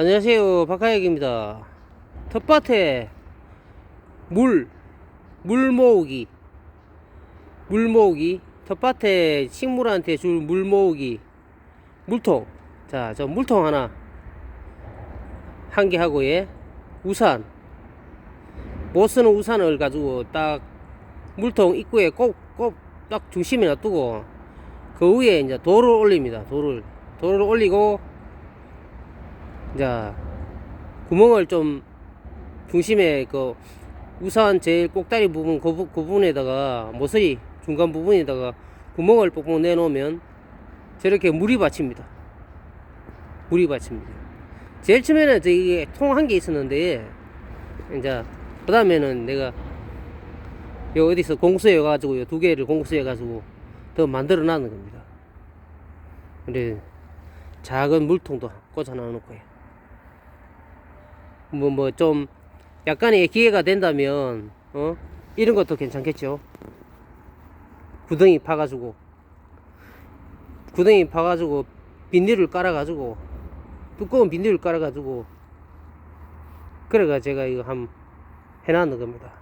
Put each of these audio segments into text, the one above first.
안녕하세요. 박하혁입니다. 텃밭에 물, 물 모으기. 물 모으기. 텃밭에 식물한테 줄 물 모으기. 물통. 자 저 물통 하나. 한 개 하고 예. 우산. 못 쓰는 우산을 가지고 딱 물통 입구에 꼭 꼭 딱 중심에 놔두고 그 위에 이제 돌을 올립니다 돌을. 돌을 올리고 자 구멍을 좀 중심에 그 우산 제일 꼭다리 부분 그, 부- 그 부분에다가 모서리 중간 부분에다가 구멍을 뽕뽕 내놓으면 저렇게 물이 받칩니다. 물이 받칩니다. 제일 처음에는 저기 통 한 개 있었는데 이제 그 다음에는 내가 요 어디서 공수해 가지고 두 개를 공수해 가지고 더 만들어 놨는 겁니다. 근데 작은 물통도 꽂아 놔 놓고 요 뭐 뭐 좀 약간의 기회가 된다면 어? 이런 것도 괜찮겠죠. 구덩이 파가지고. 구덩이 파가지고 비닐을 깔아가지고 두꺼운 비닐을 깔아가지고 그래가 제가 이거 한 해놨는 겁니다.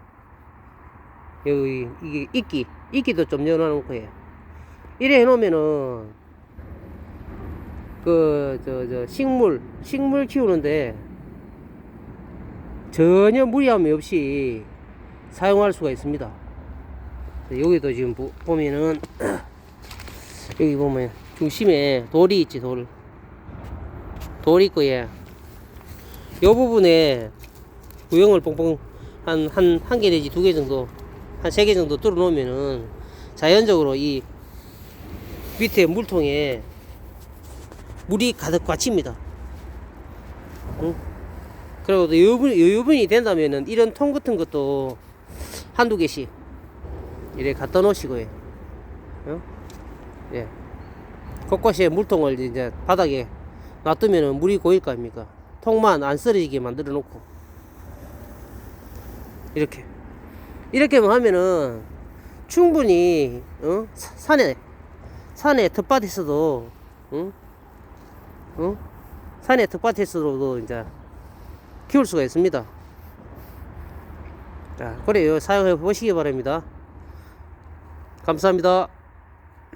여기 이게 이끼 이끼도 좀 열어놓고 해 이래 해놓으면은 그 저 저 식물 식물 키우는데 전혀 무리함이 없이 사용할 수가 있습니다. 여기도 지금 보, 보면은 여기 보면 중심에 돌이 있지 돌. 돌 있고 예. 요 부분에 구형을 뽕뽕 한 한 한 개 내지 두 개 정도 한 세 개 정도 뚫어 놓으면은 자연적으로 이 밑에 물통에 물이 가득 꽉칩니다. 응? 그리고 또 여분, 여유분이 된다면은 이런 통 같은 것도 한두 개씩 이렇게 갖다 놓으시고 요. 어? 예. 곳곳에 물통을 이제 바닥에 놔두면은 물이 고일 거 아닙니까? 통만 안 쓰러지게 만들어 놓고. 이렇게. 이렇게만 하면은 충분히, 어? 사- 산에, 산에 텃밭에서도, 응? 어? 산에 텃밭에서도 이제 키울 수가 있습니다. 자, 그래요. 사용해 보시기 바랍니다. 감사합니다.